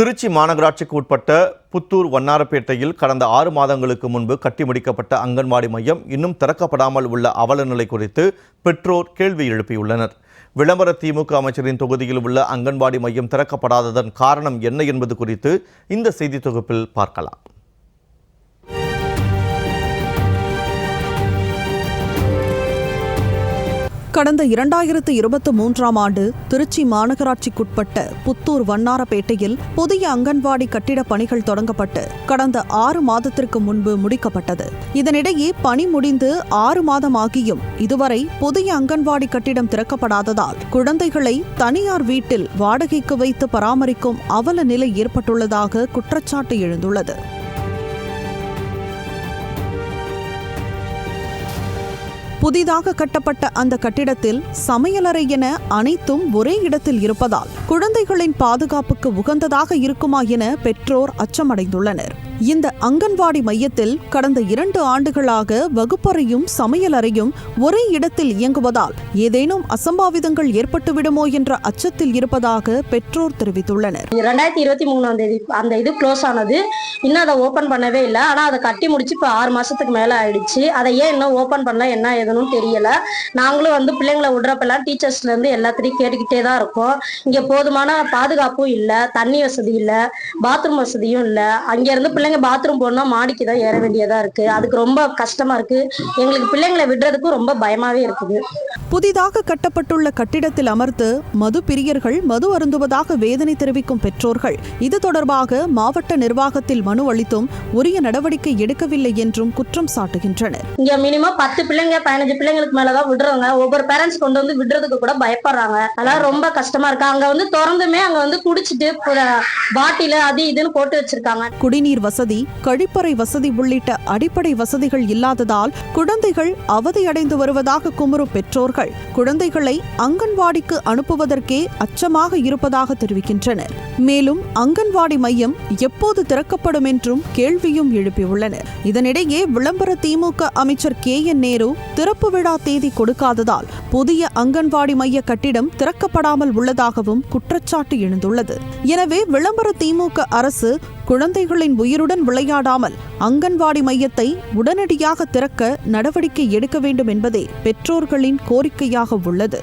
திருச்சி மாநகராட்சிக்கு உட்பட்ட புத்தூர் வண்ணாரப்பேட்டையில் கடந்த ஆறு மாதங்களுக்கு முன்பு கட்டி முடிக்கப்பட்ட அங்கன்வாடி மையம் இன்னும் திறக்கப்படாமல் உள்ள அவல நிலை குறித்து பெற்றோர் கேள்வி எழுப்பியுள்ளனர். விளம்பர திமுக அமைச்சரின் தொகுதியில் உள்ள அங்கன்வாடி மையம் திறக்கப்படாததன் காரணம் என்ன என்பது குறித்து இந்த செய்தி தொகுப்பில் பார்க்கலாம். கடந்த இரண்டாயிரத்து இருபத்தி மூன்றாம் ஆண்டு திருச்சி மாநகராட்சிக்குட்பட்ட புத்தூர் வண்ணாரப்பேட்டையில் புதிய அங்கன்வாடி கட்டிட பணிகள் தொடங்கப்பட்டு கடந்த ஆறு மாதத்திற்கு முன்பு முடிக்கப்பட்டது. இதனிடையே பணி முடிந்து ஆறு மாதமாகியும் இதுவரை புதிய அங்கன்வாடி கட்டிடம் திறக்கப்படாததால் குழந்தைகளை தனியார் வீட்டில் வாடகைக்கு வைத்து பராமரிக்கும் அவல நிலை ஏற்பட்டுள்ளதாக குற்றச்சாட்டு எழுந்துள்ளது. புதிதாக கட்டப்பட்ட அந்த கட்டிடத்தில் சமையலறை என அனைத்தும் ஒரே இடத்தில் இருப்பதால் குழந்தைகளின் பாதுகாப்புக்கு உகந்ததாக இருக்குமா என பெற்றோர் அச்சமடைந்துள்ளனர். இந்த அங்கன்வாடி மையத்தில் கடந்த இரண்டு ஆண்டுகளாக வகுப்பறையும் சமையலறையும் ஒரே இடத்தில் இயங்குவதால் ஏதேனும் அசம்பாவிதங்கள் ஏற்பட்டுவிடுமோ என்ற அச்சத்தில் இருப்பதாக பெற்றோர் தெரிவித்துள்ளனர். ரெண்டாயிரத்தி இருபத்தி மூணாம் தேதி அந்த இது க்ளோஸ் ஆனது. இன்னும் அதை ஓப்பன் பண்ணவே இல்லை. ஆனால் அதை கட்டி முடிச்சு இப்போ ஆறு மாசத்துக்கு மேலே ஆயிடுச்சு. அதை ஏன் இன்னும் ஓப்பன் பண்ணல? என்ன ஏதுன்னு தெரியல. நாங்களும் வந்து பிள்ளைங்களை விடுறப்பெல்லாம் டீச்சர்ஸ்ல இருந்து எல்லாத்தையும் கேட்டுக்கிட்டே தான் இருக்கோம். இங்கே போதுமான பாதுகாப்பும் இல்லை தண்ணி வசதி இல்லை பாத்ரூம் வசதியும் இல்லை. அங்கேருந்து பிள்ளைங்க பாத்ரூம் போகணும்னா மாடிக்கு தான் ஏற வேண்டியதா இருக்கு. அதுக்கு ரொம்ப கஷ்டமா இருக்கு. எங்களுக்கு பிள்ளைங்களை விடுறதுக்கும் ரொம்ப பயமாவே இருக்குது. புதிதாக கட்டப்பட்டுள்ள கட்டிடத்தில் அமர்ந்து மது பிரியர்கள் மது அருந்துவதாக வேதனை தெரிவிக்கும் பெற்றோர்கள். இது தொடர்பாக மாவட்ட நிர்வாகத்தில் மனு அளித்தும் உரிய நடவடிக்கை எடுக்கவில்லை என்றும் குற்றம் சாட்டுகின்றனர். இங்க மினிமம் பத்து பிள்ளைங்க பதினஞ்சு பிள்ளைங்களுக்கு மேலதான் விடுறாங்க. ஒவ்வொரு பேரண்ட்ஸ் கொண்டு வந்து விடுறதுக்கு கூட பயப்படுறாங்க. அதெல்லாம் ரொம்ப கஷ்டமா இருக்கு. அங்க வந்து திறந்துமே அங்க வந்து குடிச்சிட்டு பாட்டில அது இதுன்னு போட்டு வச்சிருக்காங்க. குடிநீர் வசதி கழிப்பறை வசதி உள்ளிட்ட அடிப்படை வசதிகள் இல்லாததால் குழந்தைகள் அவதியடைந்து வருவதாக குமுறும் பெற்றோர்கள் குழந்தைகளை அங்கன்வாடிக்கு அனுப்புவதற்கே அச்சமாக இருப்பதாக தெரிவிக்கின்றனர். மேலும் அங்கன்வாடி மையம் எப்போது திறக்கப்படும் என்றும் கேள்வியும் எழுப்பியுள்ளனர். இதனிடையே விளம்பர திமுக அமைச்சர் கே என் நேரு திறப்பு விழா தேதி கொடுக்காததால் புதிய அங்கன்வாடி மைய கட்டிடம் திறக்கப்படாமல் உள்ளதாகவும் குற்றச்சாட்டு எழுந்துள்ளது. எனவே விளம்பர திமுக அரசு குழந்தைகளின் உயிருடன் விளையாடாமல் அங்கன்வாடி மையத்தை உடனடியாக திறக்க நடவடிக்கை எடுக்க வேண்டும் என்பதே பெற்றோர்களின் கோரிக்கையாக உள்ளது.